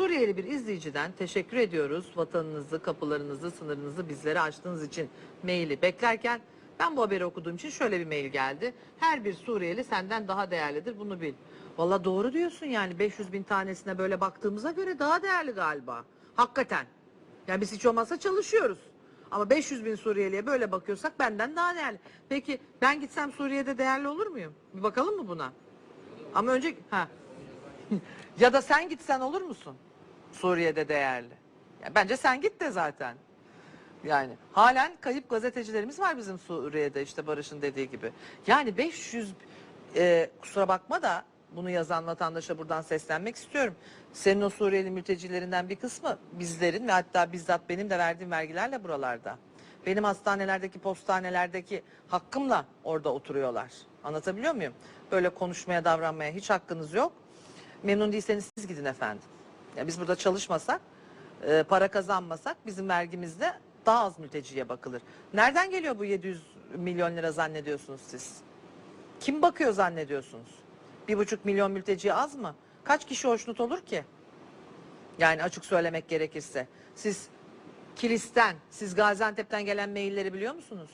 Suriyeli bir izleyiciden teşekkür ediyoruz. Vatanınızı, kapılarınızı, sınırınızı bizlere açtığınız için maili beklerken ben bu haberi okuduğum için şöyle bir mail geldi. Her bir Suriyeli senden daha değerlidir bunu bil. Valla doğru diyorsun yani 500 bin tanesine böyle baktığımıza göre daha değerli galiba. Hakikaten. Yani biz hiç olmazsa çalışıyoruz. Ama 500 bin Suriyeliye böyle bakıyorsak benden daha değerli. Peki ben gitsem Suriye'de değerli olur muyum? Bir bakalım mı buna? Ama önce ha. ya da sen gitsen olur musun? Suriye'de değerli. Ya bence sen git de zaten. Yani halen kayıp gazetecilerimiz var bizim Suriye'de işte Barış'ın dediği gibi. Yani 500 e, kusura bakma da bunu yazan vatandaşa buradan seslenmek istiyorum. Senin o Suriyeli mültecilerinden bir kısmı bizlerin ve hatta bizzat benim de verdiğim vergilerle buralarda. Benim hastanelerdeki, postanelerdeki hakkımla orada oturuyorlar. Anlatabiliyor muyum? Böyle konuşmaya, davranmaya hiç hakkınız yok. Memnun değilseniz siz gidin efendim. Ya biz burada çalışmasak, e, para kazanmasak bizim vergimizde daha az mülteciye bakılır. Nereden geliyor bu 700 milyon lira zannediyorsunuz siz? Kim bakıyor zannediyorsunuz? Bir buçuk milyon mülteci az mı? Kaç kişi hoşnut olur ki? Yani açık söylemek gerekirse. Siz Kilis'ten, siz Gaziantep'ten gelen mailleri biliyor musunuz?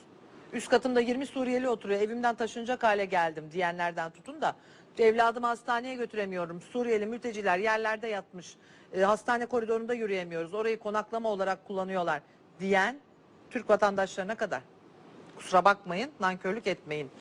Üst katımda 20 Suriyeli oturuyor. Evimden taşınacak hale geldim diyenlerden tutun da evladımı hastaneye götüremiyorum. Suriyeli mülteciler yerlerde yatmış. E, hastane koridorunda yürüyemiyoruz. Orayı konaklama olarak kullanıyorlar diyen Türk vatandaşlarına kadar. Kusura bakmayın, nankörlük etmeyin.